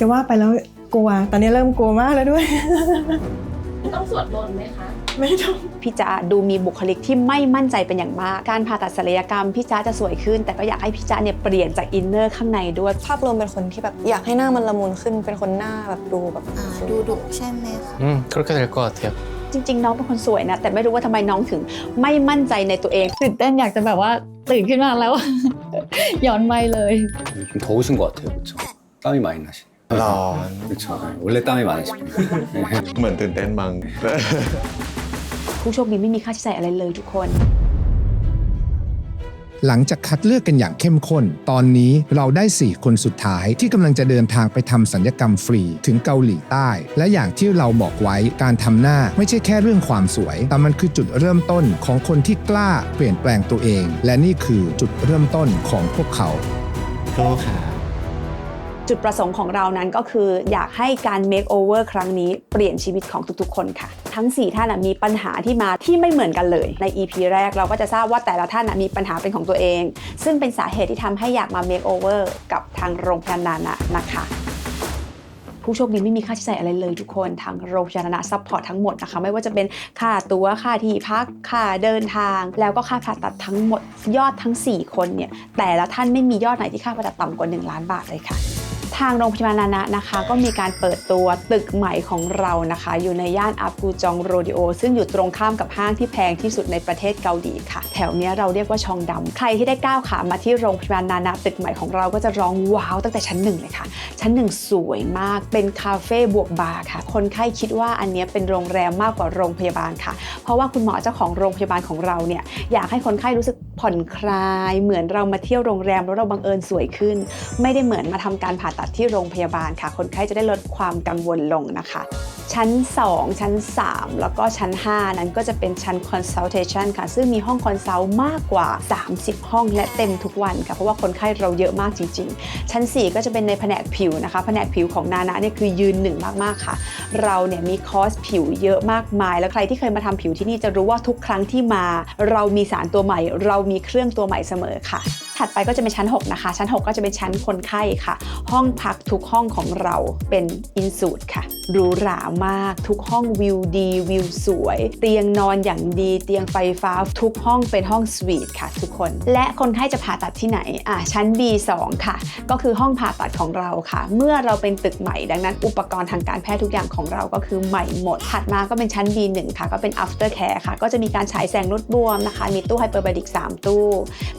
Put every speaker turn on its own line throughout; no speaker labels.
จะว่าไปแล้วกลัว ตอนนี้เริ่มกลัวมากแล้วด้วย
ต้องสวดมนต์ไหมคะ
ไม่ต้อง
พี่จ๊ะดูมีบุคลิกที่ไม่มั่นใจเป็นอย่างมาก การผ่าตัดศัลยกรรมพี่จ๊ะจะสวยขึ้น แต่ก็อยากให้พี่จ๊ะเนี่ยเปลี่ยนจากอินเนอร์ข้างในด้วย
ภาพรวมเป็นคนที่แบบอยากให้หน้ามันละมุนขึ้น เป็นคนหน้าแบบดูแบบ
อ่าดูดุใช่ไหมคะ
음, 그렇게 될 것 같아요.
จริง ๆ น้องเป็นคนสวยนะ แต่ไม่รู้ว่าทำไมน้องถึงไม่มั่นใจในตัวเอง
ตื่นเต้นอยากจะแบบว่าตื่นขึ้นมาแล้ว ย้อนไปเลย
좀 더우신 것 같아요. 그렇죠? 땀이 많이 나시 네요.
ร้อน
그렇죠. 네, 원래 땀이 많으십니다. 네.
เหมือนตื่นเต้นมั้ง
ผู้โชคดีไม่มีค่าใช้จ่ายอะไรเลยทุกคน
หลังจากคัดเลือกกันอย่างเข้มข้น ตอนนี้เราได้ 4 คนสุดท้ายที่กำลังจะเดินทางไปทำสัญญกรรมฟรีถึงเกาหลีใต้ และอย่างที่เราบอกไว้การทำหน้าไม่ใช่แค่เรื่องความสวย แต่มันคือจุดเริ่มต้นของคนที่กล้าเปลี่ยนแปลงตัวเอง และนี่คือจุดเริ่มต้นของพวกเขา
สู้ค่ะ
จุดประสงค์ของเรานั้นก็คือ อยากให้การ make over ครั้งนี้เปลี่ยนชีวิตของทุกๆ คนค่ะ ทั้ง 4 ท่านมีปัญหาที่มาที่ไม่เหมือนกันเลย ใน EP แรกเราก็จะทราบว่าแต่ละท่านมีปัญหาเป็นของตัวเอง ซึ่งเป็นสาเหตุที่ทำให้อยากมา make over กับทางโรงพยาบาลนานะนะคะผู้โชคดีไม่มีค่าใช้จ่ายอะไรเลยทุกคนทางโรงพยาบาลนาซัพพอร์ตทั้งหมดนะคะ ไม่ว่าจะเป็นค่าตัวค่าที่พักค่าเดินทาง แล้วก็ค่าผ่าตัดทั้งหมดยอดทั้ง 4 คนเนี่ยแต่ละท่านไม่มียอดไหนที่ค่าผ่าตัดต่ำกว่า 1 ล้านบาทเลยค่ะ ทางโรงพยาบาลนานะนะคะ ก็มีการเปิดตัวตึกใหม่ของเรานะคะ อยู่ในย่านอับกูจองโรดิโอ ซึ่งอยู่ตรงข้ามกับห้างที่แพงที่สุดในประเทศเกาหลีค่ะ แถวเนี้ยเราเรียกว่าชองดำใครที่ได้ก้าวขามาที่โรงพยาบาลนานะตึกใหม่ของเราก็จะร้องว้าวตั้งแต่ชั้นหนึ่งเลยค่ะ ชั้นหนึ่งสวยมากเป็นคาเฟ่บวกบาร์ค่ะ คนไข้คิดว่าอันเนี้ยเป็นโรงแรมมากกว่าโรงพยาบาลค่ะ เพราะว่าคุณหมอเจ้าของโรงพยาบาลของเราเนี่ยอยากให้คนไข้รู้สึกผ่อนคลาย เหมือนเรามาเที่ยวโรงแรมแล้วเราบังเอิญสวยขึ้น ไม่ได้เหมือนมาทำการผ่าตัดที่โรงพยาบาลค่ะ คนไข้จะได้ลดความกังวลลงนะคะ ชั้น 2 ชั้น 3 แล้วก็ชั้น 5 นั้นก็จะเป็นชั้น consultation ค่ะ ซึ่งมีห้องคอนซัลท์มากกว่า 30 ห้องและเต็มทุกวันค่ะ เพราะว่าคนไข้เราเยอะมากจริง ๆ ชั้น 4 ก็จะเป็นในแผนกผิวนะคะ แผนกผิวของนานะเนี่ยคือยืนหนึ่งมากๆค่ะ เราเนี่ยมีคอร์สผิวเยอะมากมาย แล้วใครที่เคยมาทำผิวที่นี่จะรู้ว่าทุกครั้งที่มา เรามีสารตัวใหม่ เรามีเครื่องตัวใหม่เสมอค่ะ ถัดไปก็จะเป็นชั้น 6 นะคะ ชั้น 6 ก็จะเป็นชั้นคนไข้ค่ะ ห้องพักทุกห้องของเราเป็นอินสูตค่ะหรูหรามากทุกห้องวิวดีวิวสวย เตียงนอนอย่างดีเตียงไฟฟ้าทุกห้องเป็นห้องสวีทค่ะทุกคน และคนไข้จะผ่าตัดที่ไหนอะชั้น B2 ค่ะ ก็คือห้องผ่าตัดของเราค่ะ เมื่อเราเป็นตึกใหม่ดังนั้น อุปกรณ์ทางการแพทย์ทุกอย่างของเราก็คือใหม่หมด ถัดมาก็เป็นชั้น B1 ค่ะ ก็เป็น after care ค่ะ ก็จะมีการฉายแสงลดบวมนะคะ มีตู้ไฮเปอร์บาริก3ตู้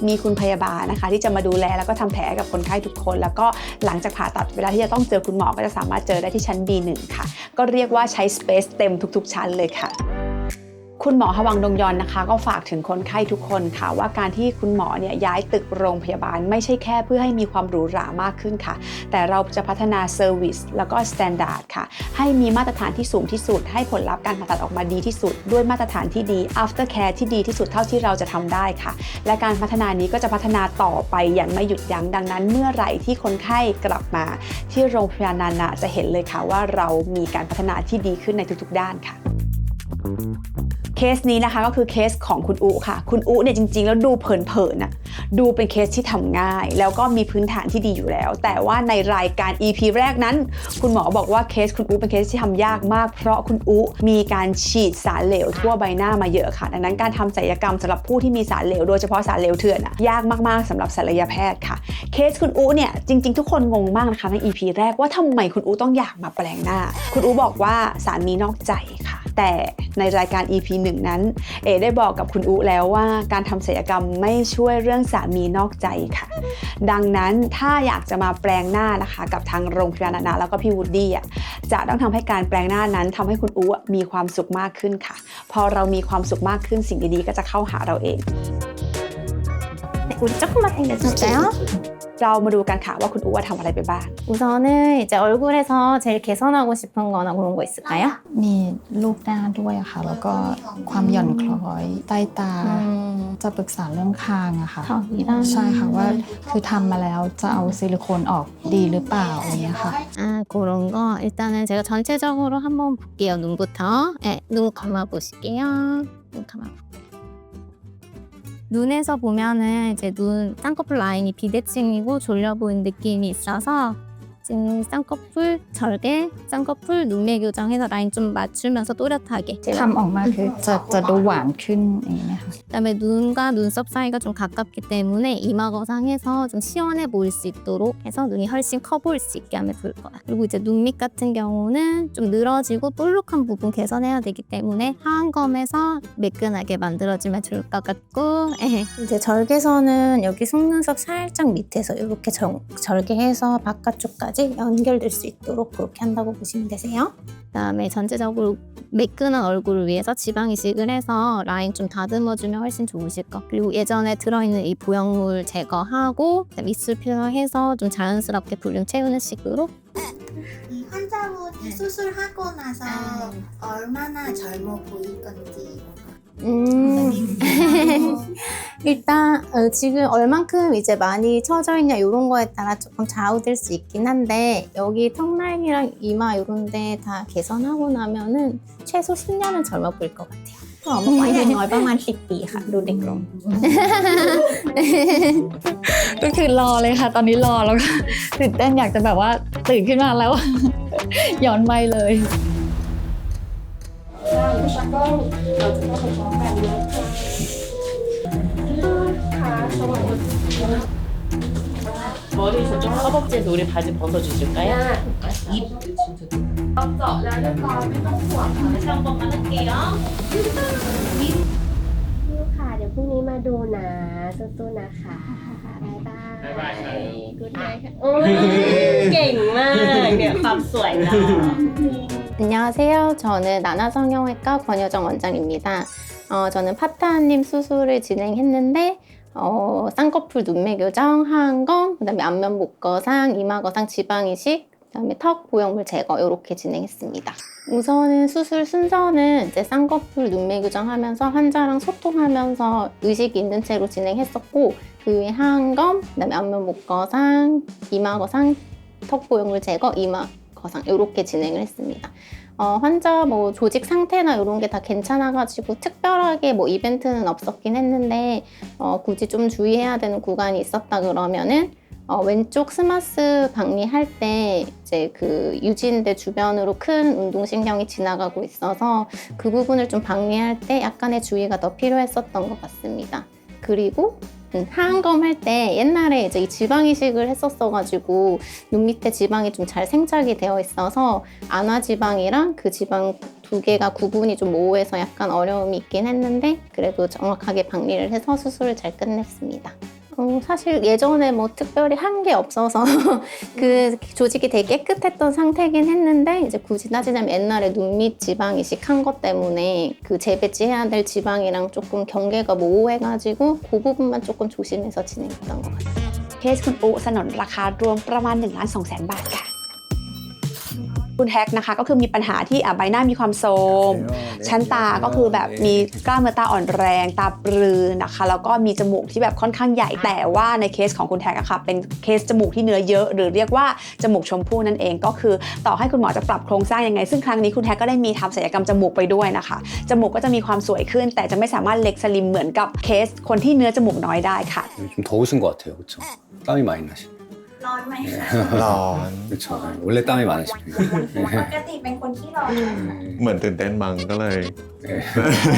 มีคุณพยาบาลนะคะ ที่จะมาดูแลแล้วก็ทำแผลกับคนไข้ทุกคน แล้วก็หลังจากผ่าตัดเวลาที่จะต้องเจอคุณหมอก็จะสามารถเจอได้ที่ชั้น B1 ค่ะ ก็เรียกว่าใช้สเปซเต็มทุก ๆ ชั้นเลยค่ะ คุณหมอฮวังดงยอนนะคะ ก็ฝากถึงคนไข้ทุกคนค่ะ ว่าการที่คุณหมอเนี่ยย้ายตึกโรงพยาบาลไม่ใช่แค่เพื่อให้มีความหรูหรามากขึ้นค่ะ แต่เราจะพัฒนาเซอร์วิสแล้วก็สแตนดาร์ดค่ะ ให้มีมาตรฐานที่สูงที่สุด ให้ผลลัพธ์การผ่าตัดออกมาดีที่สุด ด้วยมาตรฐานที่ดี after care ที่ดีที่สุดเท่าที่เราจะทำได้ค่ะ และการพัฒนานี้ก็จะพัฒนาต่อไปอย่างไม่หยุดยั้งดังนั้น เมื่อไหร่ที่คนไข้กลับมา ที่โรงพยาบาลนานะจะเห็นเลยค่ะว่าเรามีการพัฒนาที่ดีขึ้นในทุกๆ ด้านค่ะ เคสนี้นะคะก็คือเคสของคุณอุค่ะ คุณอุเนี่ยจริงๆ แล้วดูเผินๆน่ะดูเป็นเคสที่ทำง่าย แล้วก็มีพื้นฐานที่ดีอยู่แล้ว แต่ว่าในรายการ EP แรกนั้น คุณหมอบอกว่าเคสคุณอุเป็นเคสที่ทำยากมาก เพราะคุณอุมีการฉีดสารเหลวทั่วใบหน้ามาเยอะค่ะ ดังนั้นการทำศัลยกรรมสำหรับผู้ที่มีสารเหลวโดยเฉพาะสารเหลวเถื่อนอะยากมากๆสำหรับศัลยแพทย์ค่ะ เคสคุณอุเนี่ยจริง ๆ ทุกคนงงมากนะคะใน EP แรกว่าทำไมคุณอุต้องอยากมาแปลงหน้า คุณอุบอกว่าสามีนอกใจค่ะ แต่ในรายการ EP 1 นั้น เอได้บอกกับคุณอุแล้วว่าการทำศัลยกรรมไม่ช่วยเรื่องสามีนอกใจค่ะ ดังนั้นถ้าอยากจะมาแปลงหน้านะคะ กับทางโรงพยาบาลนานาแล้วก็พี่วูดดี้อ่ะจะต้องทำให้การแปลงหน้านั้นทำให้คุณอุมีความสุขมากขึ้นค่ะ พอเรามีความสุขมากขึ้นสิ่งดีๆก็จะเข้าหาเราเอง
우리 조금만 당겨줄까요?
เรามาดูกันค่ะว่าคุณอุว่าทำอะไรไปบ้าง
우선은 이제 얼굴에서 제일 개선하고 싶은 거나 그런 거 있을까요?
มีรูปหน้าด้วยอะค่ะ แล้วก็ความหย่อนคล้อยใต้ตา
음,
จะปรึกษาเรื่องคางอะค่ะ
턱이랑
ใช่ค่ะว่าคือทำมาแล้วจะเอาซิลิโคนออกดีหรือเปล่าอะไรเงี้ยค่ะ
아 그런 거 일단은 제가 전체적으로 한번 볼게요 눈부터 네, 눈 감아 보실게요 눈 감아 눈에서 보면은 이제 눈 쌍꺼풀 라인이 비대칭이고 졸려 보이는 느낌이 있어서 진 쌍꺼풀 절개, 쌍꺼풀 눈매 교정해서 라인 좀 맞추면서 또렷하게
ทำออกมาคือจะจะดูหวานขึ้นอย่างนี้ไหมคะ
그다음에 눈과 눈썹 사이가 좀 가깝기 때문에 이마 거상에서 좀 시원해 보일 수 있도록 해서 눈이 훨씬 커 보일 수 있게 하면 좋을 거야. 그리고 이제 눈 밑 같은 경우는 좀 늘어지고 볼록한 부분 개선해야 되기 때문에 하안검에서 매끈하게 만들어주면 좋을 것 같고 예. 이제 절개선은 여기 속눈썹 살짝 밑에서 이렇게 정- 절개해서 바깥쪽까지 연결될 수 있도록 그렇게 한다고 보시면 되세요. 그다음에 전체적으로 매끈한 얼굴을 위해서 지방 이식을 해서 라인 좀 다듬어주면 훨씬 좋으실 것. 그리고 예전에 들어있는 이 보형물 제거하고 입술 필러해서 좀 자연스럽게 볼륨 채우는 식으로
이 환자분 수술하고 나서 얼마나 젊어 보일 건지
음. 일단 어, 지금 얼만큼 이제 많이 처져 있냐 이런 거에 따라 조금 좌우될 수 있긴 한데 여기 턱 라인이랑 이마 이런 데 다 개선하고 나면은 최소 10년은 젊어 보일 것 같아요.
หมอบอกว่าอย่างน้อยประมาณ 10 ปีค่ะ ดูเด็กลง
ก็คือรอเลยค่ะ ตอนนี้รอแล้วก็ ตื่นเต้นอยากจะแบบว่าตื่นขึ้นมาแล้ว ย้อนไปเลย
머리 저쪽 허벅지에서 우리 바지 벗어주실까요? 입 เราเจาะแล้วเรียบร้อยไม่ต้องห่วงค่ะ
다시 한 번만 할게요.
ลูกค่ะ เดี๋ยวพรุ่งนี้มาดูนะสู้ๆนะคะบ๊ายบาย
บ๊ายบายครับ
กูดไนท์ค่ะโอ้ยเก่งมากเนี่ยความสวยเรา
안녕하세요. 저는 나나성형외과 권효정 원장입니다. 어, 저는 파타님 수술을 진행했는데 어, 쌍꺼풀 눈매 교정, 하안검, 그다음에 안면 목거상, 이마 거상, 지방 이식, 그다음에 턱 보형물 제거 이렇게 진행했습니다. 우선은 수술 순서는 이제 쌍꺼풀 눈매 교정하면서 환자랑 소통하면서 의식이 있는 채로 진행했었고 그 후에 하안검, 그다음에 안면 목거상, 이마 거상, 턱 보형물 제거, 이마 거상 이렇게 진행을 했습니다. 어, 환자 뭐 조직 상태나 이런 게 다 괜찮아가지고 특별하게 뭐 이벤트는 없었긴 했는데 어, 굳이 좀 주의해야 되는 구간이 있었다 그러면은 어, 왼쪽 스마스 박리할 때 이제 그 유지인대 주변으로 큰 운동신경이 지나가고 있어서 그 부분을 좀 박리할 때 약간의 주의가 더 필요했었던 것 같습니다. 그리고 음, 하안검 할 때 옛날에 이제 이 지방 이식을 했었어가지고 눈 밑에 지방이 좀 잘 생착이 되어 있어서 안화 지방이랑 그 지방 두 개가 구분이 좀 모호해서 약간 어려움이 있긴 했는데 그래도 정확하게 박리를 해서 수술을 잘 끝냈습니다. 어, 사실 예전에 뭐 특별히 한 게 없어서 그 조직이 되게 깨끗했던 상태긴 했는데 이제 굳이 따지자면 옛날에 눈 밑 지방 이식한 것 때문에 그 재배치해야 될 지방이랑 조금 경계가 모호해가지고 그 부분만 조금 조심해서 진행했던 것 같아요.
เคสคุณอุสนนราคารวมประมาณ1ล้าน2แสนบาทค่ะ คุณแฮกนะคะก็คือมีปัญหาที่อ่ะใบหน้ามีความโทรม ชั้นตาก็คือแบบมีกล้ามเนื้อตาอ่อนแรง ตาปรือนะคะ แล้วก็มีจมูกที่แบบค่อนข้างใหญ่ แต่ว่าในเคสของคุณแท็กอะค่ะเป็นเคสจมูกที่เนื้อเยอะ หรือเรียกว่าจมูกชมพู่นั่นเองก็คือต่อให้คุณหมอจะปรับโครงสร้างยังไง ซึ่งครั้งนี้คุณแท็กก็ได้มีทำศัลยกรรมจมูกไปด้วยนะคะ จมูกก็จะมีความสวยขึ้น แต่จะไม่สามารถเล็กสลิมเหมือนกับเคสคนที่เนื้อจมูกน้อยได้ค่ะ
좀 더우신 것 같아요, 그렇죠? 땀이 많이 나시네.
ร้อนไหมคะ
ร้อน
그렇죠. 원래 땀이 많으시네요.
ปกติเป็นคนที่ร้อน
เหมือนตื่นเต้นบางก็เลย
네.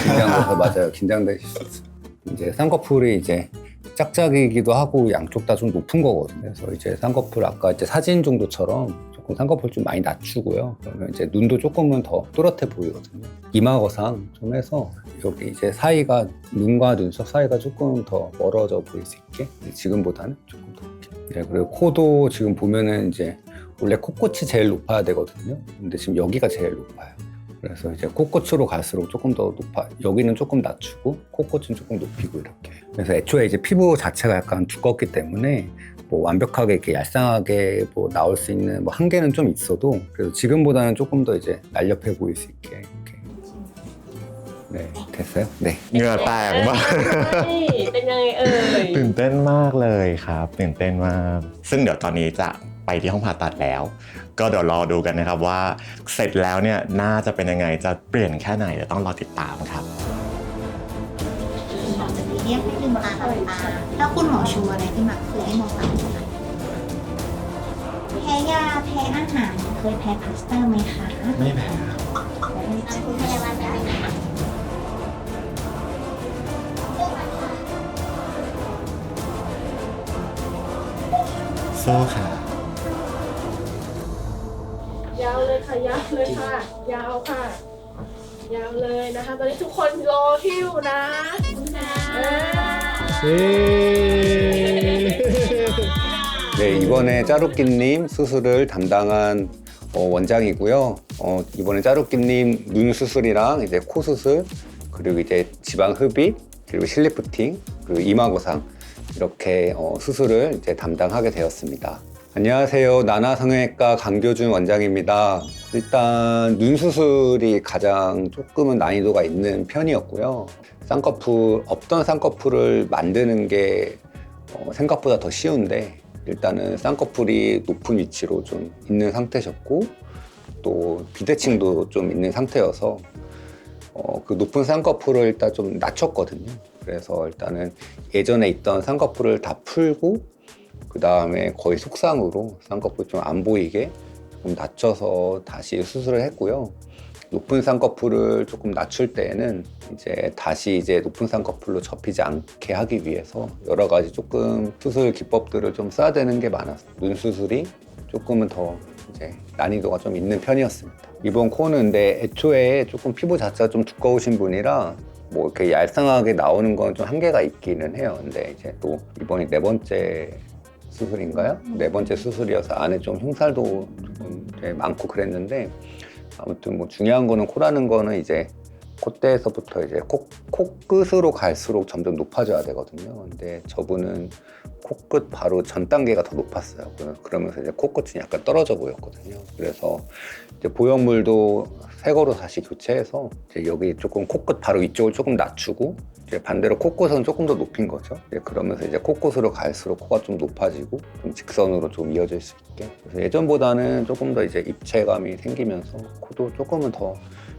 긴장돼서 맞아요. 긴장되실 수 있어요. 이제 쌍꺼풀이 이제 짝짝이기도 하고 양쪽 다 좀 높은 거거든요. 그래서 이제 쌍꺼풀 아까 이제 사진 정도처럼 조금 쌍꺼풀 좀 많이 낮추고요. 그러면 이제 눈도 조금은 더 또렷해 보이거든요. 이마거상 좀 해서 여기 이제 사이가 눈과 눈썹 사이가 조금 더 멀어져 보일 수 있게 지금보다는 조금 더. 네, 그리고 코도 지금 보면은 이제 원래 코끝이 제일 높아야 되거든요. 근데 지금 여기가 제일 높아요. 그래서 이제 코끝으로 갈수록 조금 더 높아 여기는 조금 낮추고 코끝은 조금 높이고 이렇게 그래서 애초에 이제 피부 자체가 약간 두껍기 때문에 뭐 완벽하게 이렇게 얄쌍하게 뭐 나올 수 있는 뭐 한계는 좀 있어도 그래서 지금보다는 조금 더 이제 날렵해 보일 수 있게 เทสเซ็ร์นี่
เหงื่อแตกมาก
เป็นยังไงเอ่ย
ตื่นเต้นมากเลยครับตื่นเต้นมาก ซึ่งเดี๋ยวตอนนี้จะไปที่ห้องผ่าตัดแล้ว ก็เดี๋ยวรอดูกันนะครับว่าเสร็จแล้วเนี่ยหน้าจะเป็นยังไงจะเปลี่ยนแค่ไหนเดี๋ยวต้องรอติดตามครับ
หลัจากนี้เรียกให้ลืมเวลาตาตาถ้าคุณหมอชูอะไรที่มักคยให้มองตาไข้
แพ้ยาแพ้อาหารเคยแพ้พลาสเตอร์ไหมคะ
ไม่แพ้
คุณพยาบาลคะ
สู้ค่ะ
ยาวเลยค่ะยาวเลยค่ะ ยาวค่ะ ยาวเลยนะคะ ตอนนี้ทุกคนรอคิวนะเออ
네, 이번에 짜루끼님 수술을 담당한 어, 원장이고요. 어, 이번에 짜루끼님 눈 수술이랑 이제 코 수술, 그리고 이제 지방 흡입, 그리고 실리프팅, 그리고 이마고상 이렇게 어, 수술을 이제 담당하게 되었습니다. 안녕하세요. 나나 성형외과 강교준 원장입니다. 일단 눈 수술이 가장 조금은 난이도가 있는 편이었고요. 쌍꺼풀 없던 쌍꺼풀을 만드는 게 어, 생각보다 더 쉬운데 일단은 쌍꺼풀이 높은 위치로 좀 있는 상태셨고 또 비대칭도 좀 있는 상태여서 어, 그 높은 쌍꺼풀을 일단 좀 낮췄거든요. 그래서 일단은 예전에 있던 쌍꺼풀을 다 풀고 그 다음에 거의 속상으로 쌍꺼풀 좀 안 보이게 좀 낮춰서 다시 수술을 했고요. 높은 쌍꺼풀을 조금 낮출 때에는 이제 다시 이제 높은 쌍꺼풀로 접히지 않게 하기 위해서 여러 가지 조금 수술 기법들을 좀 써야 되는 게 많았어요. 눈 수술이 조금은 더 이제 난이도가 좀 있는 편이었습니다. 이번 코는 근데 애초에 조금 피부 자체가 좀 두꺼우신 분이라 뭐 이렇게 얄쌍하게 나오는 건 좀 한계가 있기는 해요. 근데 이제 또 이번이 네 번째 수술인가요? 네 번째 수술이어서 안에 좀 흉살도 조금 되게 많고 그랬는데 아무튼 뭐 중요한 거는 코라는 거는 이제 콧대에서부터 이제 코, 코끝으로 갈수록 점점 높아져야 되거든요. 근데 저분은 코끝 바로 전 단계가 더 높았어요. 그- 그러면서 이제 코끝이 약간 떨어져 보였거든요. 그래서 이제 보형물도 새 거로 다시 교체해서 이제 여기 조금 코끝 바로 위쪽을 조금 낮추고 이제 반대로 코끝은 조금 더 높인 거죠. 이제 그러면서 이제 코끝으로 갈수록 코가 좀 높아지고 좀 직선으로 좀 이어질 수 있게. 그래서 예전보다는 조금 더 이제 입체감이 생기면서 코도 조금은 더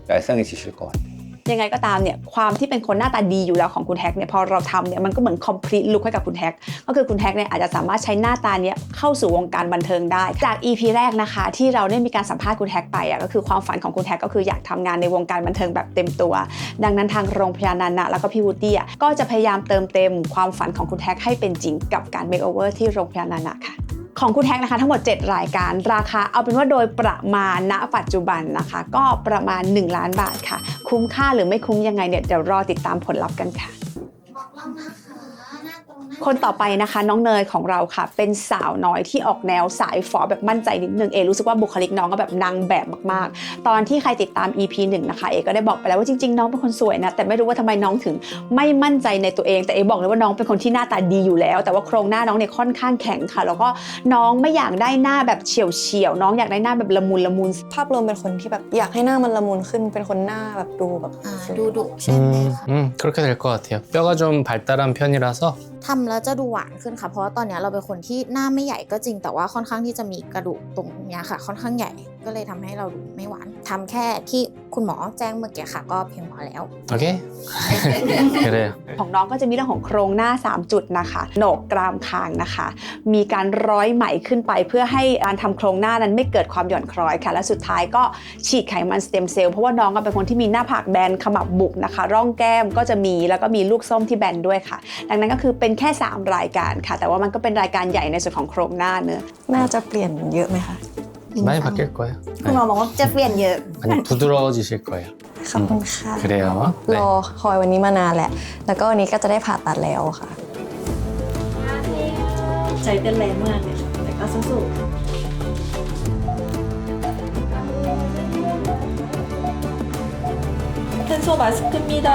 얄쌍해지실 것 같아요.
ยังไงก็ตามเนี่ยความที่เป็นคนหน้าตาดีอยู่แล้วของคุณแท็กเนี่ยพอเราทำเนี่ยมันก็เหมือน complete look ให้กับคุณแท็กก็คือคุณแท็กเนี่ยอาจจะสามารถใช้หน้าตาเนี้ยเข้าสู่วงการบันเทิงได้ จาก EP แรกนะคะ ที่เราได้มีการสัมภาษณ์คุณแท็กไปอะก็คือความฝันของคุณแท็กก็คืออยากทำงานในวงการบันเทิงแบบเต็มตัว ดังนั้นทางโรงพยาบาลนานะแล้วก็พี่วูดดี้อะก็จะพยายามเติมเต็มความฝันของคุณแท็กให้เป็นจริงกับการ make over ที่โรงพยาบาลนานะค่ะ ของคุณแท็กนะคะทั้งหมด 7 รายการราคาเอาเป็นว่าโดยประมาณณปัจจุบันนะคะ ก็ประมาณ 1 ล้านบาทค่ะ คุ้มค่าหรือไม่คุ้มยังไงเนี่ยเดี๋ยวรอติดตามผลลัพธ์กันค่ะ
คนต่
อไปนะคะน้องเนยของเราค่ะ เป็นสาวน้อยที่ออกแนวสายฝอแบบมั่นใจนิดนึงเอรู้สึกว่าบุคลิกน้องก็แบบนางแบบมากๆ ตอนที่ใครติดตาม EP 1นะคะเอก็ได้บอกไปแล้วว่าจริงๆ น้องเป็นคนสวยนะแต่ไม่รู้ว่าทำไมน้องถึงไม่มั่นใจในตัวเอง แต่เอบอกเลยว่าน้องเป็นคนที่หน้าตาดีอยู่แล้ว แต่ว่าโครงหน้าน้องเนี่ยค่อนข้างแข็งค่ะ แล้วก็น้องไม่อยากได้หน้าแบบเฉียวเฉียวๆน้องอยากได้หน้าแบบละมุนละมุน
ภาพรวมเป็นคนที่แบบอยากให้หน้ามันละมุนขึ้นเป็นคนหน้าแบบดูแบบ
อ่าดูดุใช่ไหม
음,
คะ
음, 그렇게 될 것 같아요. 뼈가 좀 발달한 편이라서
ทำแล้วจะดูหวานขึ้นค่ะ เพราะว่าตอนนี้เราเป็นคนที่หน้าไม่ใหญ่ก็จริง แต่ว่าค่อนข้างที่จะมีกระดูกตรงเนี้ยค่ะ ค่อนข้างใหญ่ ก็เลยทำให้เราไม่หวาน ทำแค่ที่คุณหมอแจ้งเมื่อกี้ค่ะ ก็เพียงพอแล้ว
โอเค
ของน้องก็จะมีเรื่องของโครงหน้า 3 จุดนะคะโหนกกรามคางนะคะ มีการร้อยไหมขึ้นไป เพื่อให้การทำโครงหน้านั้นไม่เกิดความหย่อนคล้อยค่ะ และสุดท้ายก็ฉีดไขมันสเต็มเซลล์เพราะว่าน้องก็เป็นคนที่มีหน้าผากแบนขมับบุกนะคะ ร่องแก้มก็จะมีแล้วก็มีลูกส้มที่แบนด้วยค่ะ ดังนั้นก็คือเป็นแค่ 3 รายการค่ะ แต่ว่ามันก็เป็นรายการใหญ่ในส่วนของโครงหน้าเนื้อ
น่าจะเปลี่ยนเยอะไหมคะ
많이 바뀔 거예요.
คุณหมอบอกว่าจะเปลี่ยนเยอะ
많이 부드러워지실 거예요.
ขอบคุณค่ะ
그래요.
รอคอยวันนี้มานานแหละ แล้วก็วันนี้ก็จะได้ผ่าตัดแล้วค่ะ
ใจเต้นแรงมากเลยค่ะแต่ก็สู้ๆ 텐소 마스크입니다.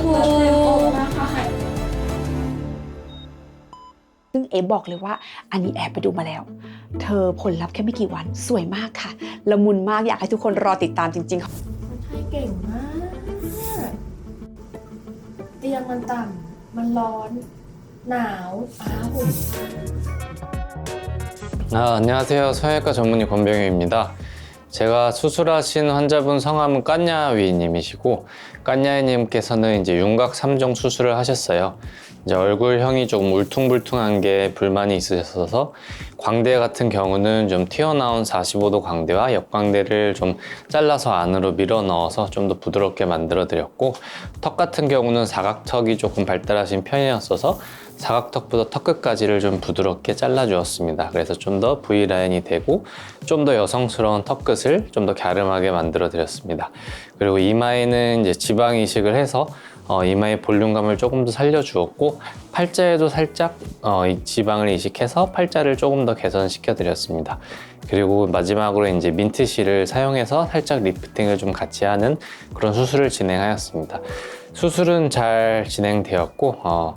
후.
ซึ่งเอบอกเลยว่าอันนี้แอบไปดูมาแล้ว เธอผลลัพธ์แค่ไม่กี่วันสวยมากค่ะ ละมุนมากอยากให้ทุกคนรอติดตามจริงๆ
คนไทยเก่งมาก เตียงมันต่ำ มันร้อน หนาว อ้าว
아, 안녕하세요. 성형외과 전문의 권병효입니다. 제가 수술하신 환자분 성함은 깐야위님이시고 깐야위님께서는 이제 윤곽 3종 수술을 하셨어요. 이제 얼굴형이 조금 울퉁불퉁한 게 불만이 있으셔서 광대 같은 경우는 좀 튀어나온 45도 광대와 옆광대를 좀 잘라서 안으로 밀어 넣어서 좀 더 부드럽게 만들어 드렸고 턱 같은 경우는 사각턱이 조금 발달하신 편이었어서 사각턱부터 턱 끝까지를 좀 부드럽게 잘라 주었습니다. 그래서 좀 더 V 라인이 되고 좀 더 여성스러운 턱 끝을 좀 더 갸름하게 만들어 드렸습니다. 그리고 이마에는 이제 지방 이식을 해서 어, 이마의 볼륨감을 조금 더 살려주었고 팔자에도 살짝 어, 이 지방을 이식해서 팔자를 조금 더 개선시켜 드렸습니다. 그리고 마지막으로 이제 민트실을 사용해서 살짝 리프팅을 좀 같이 하는 그런 수술을 진행하였습니다. 수술은 잘 진행되었고 어,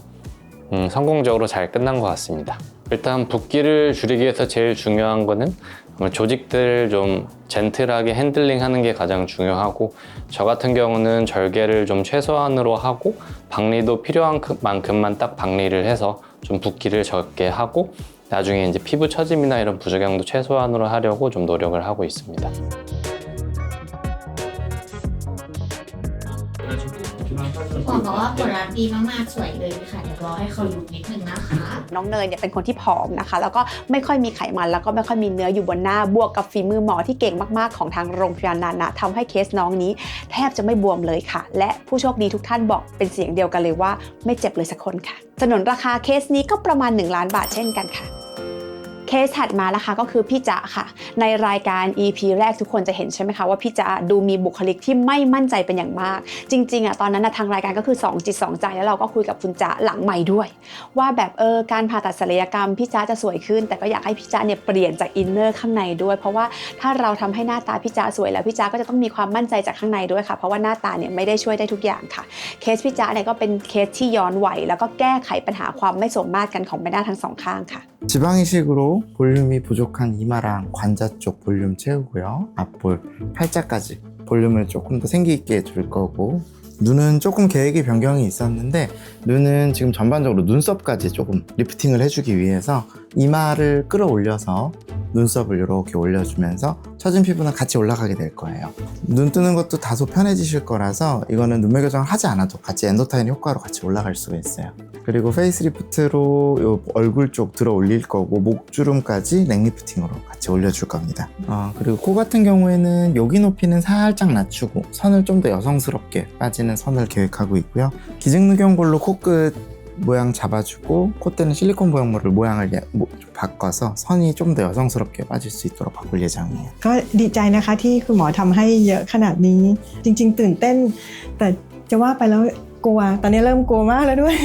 음, 성공적으로 잘 끝난 것 같습니다. 일단 붓기를 줄이기 위해서 제일 중요한 거는 뭐 조직들 좀 젠틀하게 핸들링 하는 게 가장 중요하고 저 같은 경우는 절개를 좀 최소한으로 하고 박리도 필요한 그- 만큼만 딱 박리를 해서 좀 붓기를 적게 하고 나중에 이제 피부 처짐이나 이런 부작용도 최소한으로 하려고 좀 노력을 하고 있습니다.
หมอบอกว่าผลลัพธ์ดีมากๆ สวยเลยค่ะ เดี๋ยวรอให้เขาลุกนิดนึงนะคะ
น้องเนยเนี่ยเป็นคนที่ผอมนะคะ แล้วก็ไม่ค่อยมีไขมันแล้วก็ไม่ค่อยมีเนื้ออยู่บนหน้าบวกกับฝีมือหมอที่เก่งมากๆของทางโรงพยาบาลนานะทำให้เคสน้องนี้ แทบจะไม่บวมเลยค่ะ และผู้โชคดีทุกท่านบอกเป็นเสียงเดียวกันเลยว่า ไม่เจ็บเลยสักคนค่ะสนนราคาเคสนี้ก็ประมาณ 1 ล้านบาทเช่นกันค่ะ เคสถัดมานะคะก็คือพี่จ๊ะค่ะ ในรายการ EP แรกทุกคนจะเห็นใช่ไหมคะว่าพี่จ๊ะดูมีบุคลิกที่ไม่มั่นใจเป็นอย่างมาก จริงๆอะตอนนั้นนะทางรายการก็คือ2จิต2ใจแล้วเราก็คุยกับคุณจ๊ะหลังใหม่ด้วย ว่าแบบเออการผ่าตัดศัลยกรรมพี่จ๊ะจะสวยขึ้น แต่ก็อยากให้พี่จ๊ะเนี่ยเปลี่ยนจากอินเนอร์ข้างในด้วย เพราะว่าถ้าเราทำให้หน้าตาพี่จ๊ะสวยแล้วพี่จ๊ะก็จะต้องมีความมั่นใจจากข้างในด้วยค่ะ เพราะว่าหน้าตาเนี่ยไม่ได้ช่วยได้ทุกอย่างค่ะ เคสพี่จ๊ะเนี่ยก็เป็นเคสที่ย้อนวัยแล้วก็แก้ไขปัญหาความไม่สมมาตรกันของใบหน้าทั้งสองข้างค่ะ
지방이식으로 볼륨이 부족한 이마랑 관자 쪽 볼륨 채우고요. 앞볼, 팔자까지 볼륨을 조금 더 생기 있게 해줄 거고 눈은 조금 계획의 변경이 있었는데 눈은 지금 전반적으로 눈썹까지 조금 리프팅을 해주기 위해서 이마를 끌어올려서 눈썹을 이렇게 올려주면서 처진 피부는 같이 올라가게 될 거예요. 눈 뜨는 것도 다소 편해지실 거라서 이거는 눈매 교정을 하지 않아도 같이 엔도타인 효과로 같이 올라갈 수가 있어요. 그리고 페이스리프트로 요 얼굴 쪽 들어 올릴 거고 목주름까지 넥리프팅으로 같이 올려줄 겁니다. 어, 그리고 코 같은 경우에는 여기 높이는 살짝 낮추고 선을 좀 더 여성스럽게 빠지는 선을 계획하고 있고요. 기증 누경볼로 코끝 모양 잡아주고 콧대는 실리콘 보형물을 모양을 예- 뭐- 좀 바꿔서 선이 좀 더 여성스럽게 빠질 수 있도록 바꿀 예정이에요.
ก็ดีใจนะคะที่คุณหมอทำให้เยอะขนาดนี้ จริง ๆ ตื่นเต้น แต่จะว่าไปแล้วกลัว ตอนนี้เริ่มกลัวมากแล้วด้วย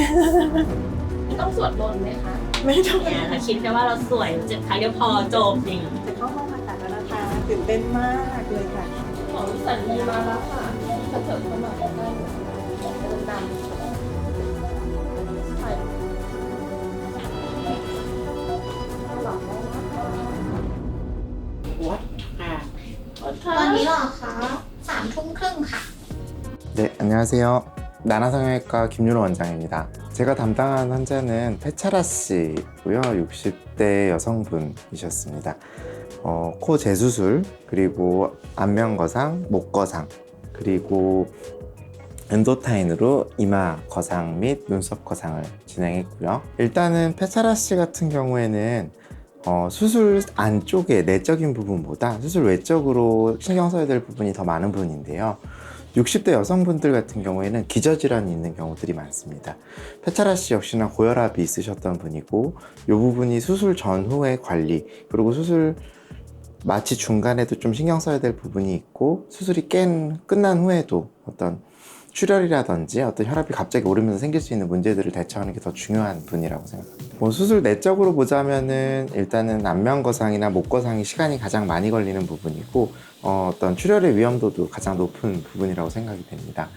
ต้องสวดมนต์ไหมคะ
ไม่ต้อง
เนี่ยเราคิดแค่ว่าเราสวยเจ็ดครั้งเดียวพอจบจริง
จะเข้าห้องผ่าตัดแล้วนะคะตื่นเต้นมากเลยค่ะ
ของสันนีมาแล้วค่ะถ้าเกิดเข้ามาใกล้ๆเ คะ
สามทุ่มครึ่งค่ะ
네, 안녕하세요. 나나성형외과 김윤호 원장입니다. 제가 담당한 환자는 페차라 씨고요. 60대 여성분이셨습니다. 어, 코 재수술, 그리고 안면 거상, 목 거상, 그리고 엔도타인으로 이마 거상 및 눈썹 거상을 진행했고요. 일단은 페차라 씨 같은 경우에는 어, 수술 안쪽의 내적인 부분보다 수술 외적으로 신경 써야 될 부분이 더 많은 분인데요. 60대 여성분들 같은 경우에는 기저질환이 있는 경우들이 많습니다. 페차라 씨 역시나 고혈압이 있으셨던 분이고 이 부분이 수술 전후의 관리 그리고 수술 마치 중간에도 좀 신경 써야 될 부분이 있고 수술이 깬 끝난 후에도 어떤 출혈이라든지 어떤 혈압이 갑자기 오르면서 생길 수 있는 문제들을 대처하는 게 더 중요한 분이라고 생각합니다. 뭐 수술 내적으로 보자면은 일단은 안면 거상이나 목 거상이 시간이 가장 많이 걸리는 부분이고 어, 어떤 출혈의 위험도도 가장 높은 부분이라고 생각이 됩니다.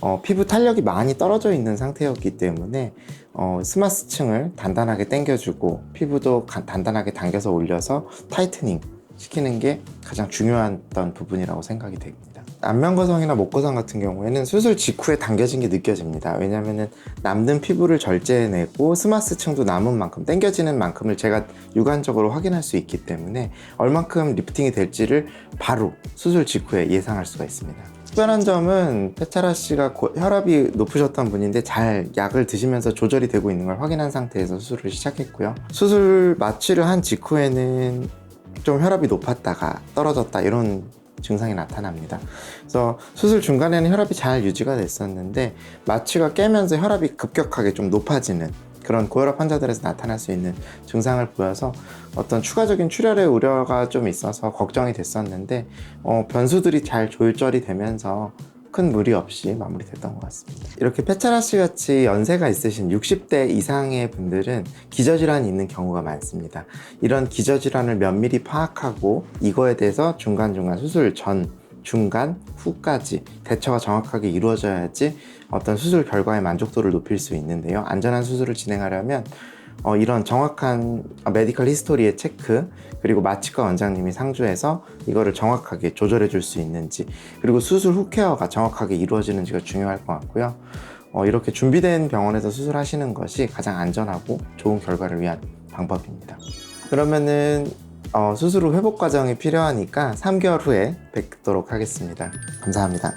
어, 피부 탄력이 많이 떨어져 있는 상태였기 때문에 어, 스마스층을 단단하게 당겨주고 피부도 가- 단단하게 당겨서 올려서 타이트닝 시키는 게 가장 중요한 부분이라고 생각이 됩니다. 안면 거성이나 목 거성 같은 경우에는 수술 직후에 당겨진 게 느껴집니다. 왜냐면은 남는 피부를 절제해내고 스마스층도 남은 만큼 당겨지는 만큼을 제가 육안적으로 확인할 수 있기 때문에 얼만큼 리프팅이 될지를 바로 수술 직후에 예상할 수가 있습니다. 특별한 점은 페차라 씨가 고- 혈압이 높으셨던 분인데 잘 약을 드시면서 조절이 되고 있는 걸 확인한 상태에서 수술을 시작했고요. 수술 마취를 한 직후에는 좀 혈압이 높았다가 떨어졌다 이런 증상이 나타납니다. 그래서 수술 중간에는 혈압이 잘 유지가 됐었는데 마취가 깨면서 혈압이 급격하게 좀 높아지는 그런 고혈압 환자들에서 나타날 수 있는 증상을 보여서 어떤 추가적인 출혈의 우려가 좀 있어서 걱정이 됐었는데 어, 변수들이 잘 조절이 되면서 큰 무리 없이 마무리됐던 것 같습니다. 이렇게 페차라 씨 같이 연세가 있으신 60대 이상의 분들은 기저질환이 있는 경우가 많습니다. 이런 기저질환을 면밀히 파악하고 이거에 대해서 중간중간 수술 전, 중간, 후까지 대처가 정확하게 이루어져야지 어떤 수술 결과의 만족도를 높일 수 있는데요. 안전한 수술을 진행하려면 어, 이런 정확한 메디컬 히스토리의 체크 그리고 마취과 원장님이 상주해서 이거를 정확하게 조절해 줄 수 있는지 그리고 수술 후 케어가 정확하게 이루어지는지가 중요할 것 같고요. 어, 이렇게 준비된 병원에서 수술하시는 것이 가장 안전하고 좋은 결과를 위한 방법입니다. 그러면은 어, 수술 후 회복 과정이 필요하니까 3개월 후에 뵙도록 하겠습니다. 감사합니다.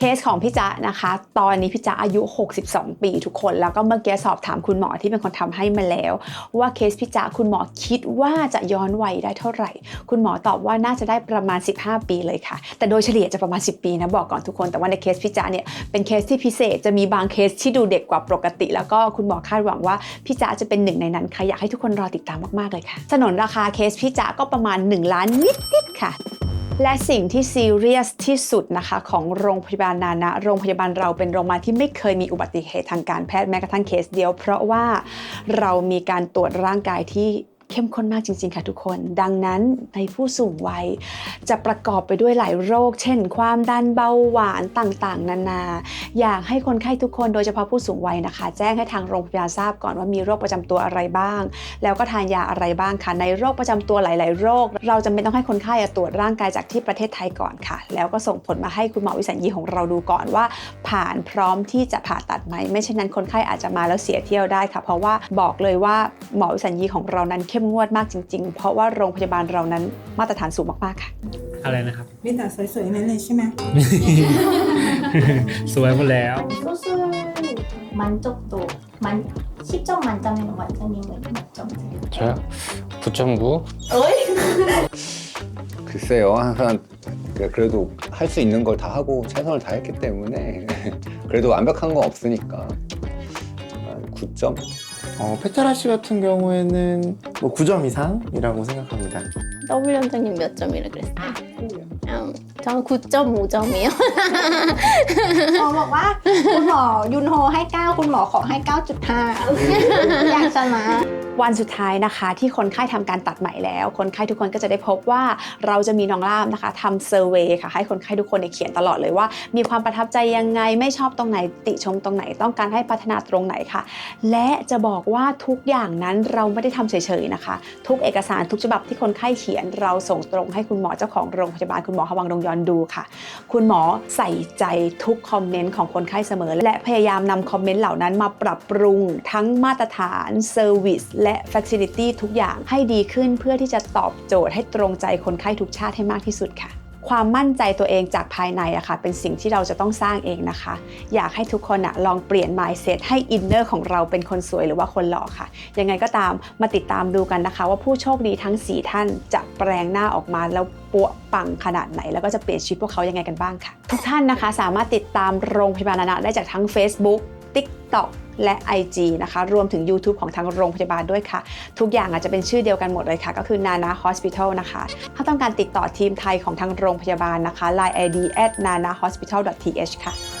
เคสของพี่จ๊ะนะคะ ตอนนี้พี่จ๊ะอายุ 62 ปีทุกคน แล้วก็เมื่อกี้สอบถามคุณหมอที่เป็นคนทำให้มาแล้ว ว่าเคสพี่จ๊ะคุณหมอคิดว่าจะย้อนวัยได้เท่าไหร่ คุณหมอตอบว่าน่าจะได้ประมาณ 15 ปีเลยค่ะ แต่โดยเฉลี่ยจะประมาณ 10 ปีนะบอกก่อนทุกคน แต่ว่าในเคสพี่จ๊ะเนี่ยเป็นเคสที่พิเศษจะมีบางเคสที่ดูเด็กกว่าปกติ แล้วก็คุณหมอคาดหวังว่าพี่จ๊ะจะเป็นหนึ่งในนั้นค่ะอยากให้ทุกคนรอติดตามมากๆเลยค่ะสนนราคาเคสพี่จ๊ะก็ประมาณ1ล้านนิดๆค่ะ และสิ่งที่ซีเรียสที่สุดนะคะของโรงพยาบาลนานะโรงพยาบาลเราเป็นโรงพยาบาลที่ไม่เคยมีอุบัติเหตุทางการแพทย์แม้กระทั่งเคสเดียว เพราะว่าเรามีการตรวจร่างกายที่ เข้มข้นมากจริง ๆ ค่ะทุกคน ดังนั้นในผู้สูงวัยจะประกอบไปด้วยหลายโรค เช่น ความดันเบาหวานต่างๆ นานา อยากให้คนไข้ทุกคนโดยเฉพาะผู้สูงวัยนะคะ แจ้งให้ทางโรงพยาบาลทราบก่อนว่ามีโรคประจำตัวอะไรบ้าง แล้วก็ทานยาอะไรบ้างค่ะ ในโรคประจำตัวหลาย ๆ โรค เราจำเป็นต้องให้คนไข้ตรวจร่างกายจากที่ประเทศไทยก่อนค่ะ แล้วก็ส่งผลมาให้คุณหมอวิสัญญีของเราดูก่อนว่า ผ่านพร้อมที่จะผ่าตัดไหมไม่เช่นนั้นคนไข้อาจจะมาแล้วเสียเที่ยวได้ค่ะ เพราะว่าบอกเลยว่าหมอวิสัญญีของเรานั้นเข้มงวดมากจริง ๆ เพราะว่าโรงพยาบาลเรานั้นมาตรฐานสูงมาก ๆ ค่ะ
อะไรนะครับ
มีแต่สวยๆนั่นเลยใช่ไหม
สวยหมดแล้ว
수술 만족도 만 10점 만점이면 원장님은 몇 점 드릴까요?
저요? 9.9?
어이?
글쎄요, 항상 그- 그래도 할 수 있는 걸 다 하고 최선을 다했기 때문에 그래도 완벽한 건 없으니까 한 9점?
어, 페차라 씨 같은 경우에는 뭐 9점 이상이라고 생각합니다.
W 원장님 몇 점이라 그랬어요? 음, 저는 9.5점이요.
หมอบอกว่าคุณหมอยุนโฮให้ 9 คุณหมอขอให้ 9.5 อยากชนะ
วันสุดท้ายนะคะที่คนไข้ทำการตัดไหมแล้ว คนไข้ทุกคนก็จะได้พบว่าเราจะมีน้องล่ามนะคะทำเซอร์เวยค่ะให้คนไข้ทุกคนเขียนตลอดเลยว่า มีความประทับใจยังไงไม่ชอบตรงไหนติชมตรงไหน ต้องการให้พัฒนาตรงไหนค่ะ และจะบอกว่าทุกอย่างนั้นเราไม่ได้ทำเฉยๆนะคะ ทุกเอกสารทุกฉบับที่คนไข้เขียน เราส่งตรงให้คุณหมอเจ้าของโรงพยาบาลคุณหมอฮวังดงยอนดูค่ะ คุณหมอใส่ใจทุกคอมเมนต์ของคนไข้เสมอ และพยายามนำคอมเมนต์เหล่านั้นมาปรับปรุงทั้งมาตรฐานเซอร์วิสและแฟ a ซิลิตี้ทุกอย่างให้ดีขึ้นเพื่อที่จะตอบโจทย์ให้ตรงใจคนไข้ทุกชาติให้มากที่สุดค่ะ ความมั่นใจตัวเองจากภายในอะค่ะเป็นสิ่งที่เราจะต้องสร้างเองนะคะ อยากให้ทุกคนอะลองเปลี่ยน mindset ให้อินเนอร์ของเราเป็นคนสวยหรือว่าคนหล่อค่ะ ยังไงก็ตามมาติดตามดูกันนะคะ ว่าผู้โชคดีทั้ง 4 ท่านจะแปลงหน้าออกมาแล้วปัวปังขนาดไหน แล้วก็จะเปลี่ยนชีวิตพวกเขายังไงกันบ้างค่ะ ทุกท่านนะคะสามารถติดตามโรงพยาบาลนานะได้จากทั้ง Facebook TikTok และ IG นะคะ รวมถึง YouTube ของทางโรงพยาบาลด้วยค่ะ ทุกอย่างอาจจะเป็นชื่อเดียวกันหมดเลยค่ะ ก็คือ Nana Hospital นะคะ ถ้าต้องการติดต่อทีมไทยของทางโรงพยาบาลนะคะ Line ID at nanahospital.th ค่ะ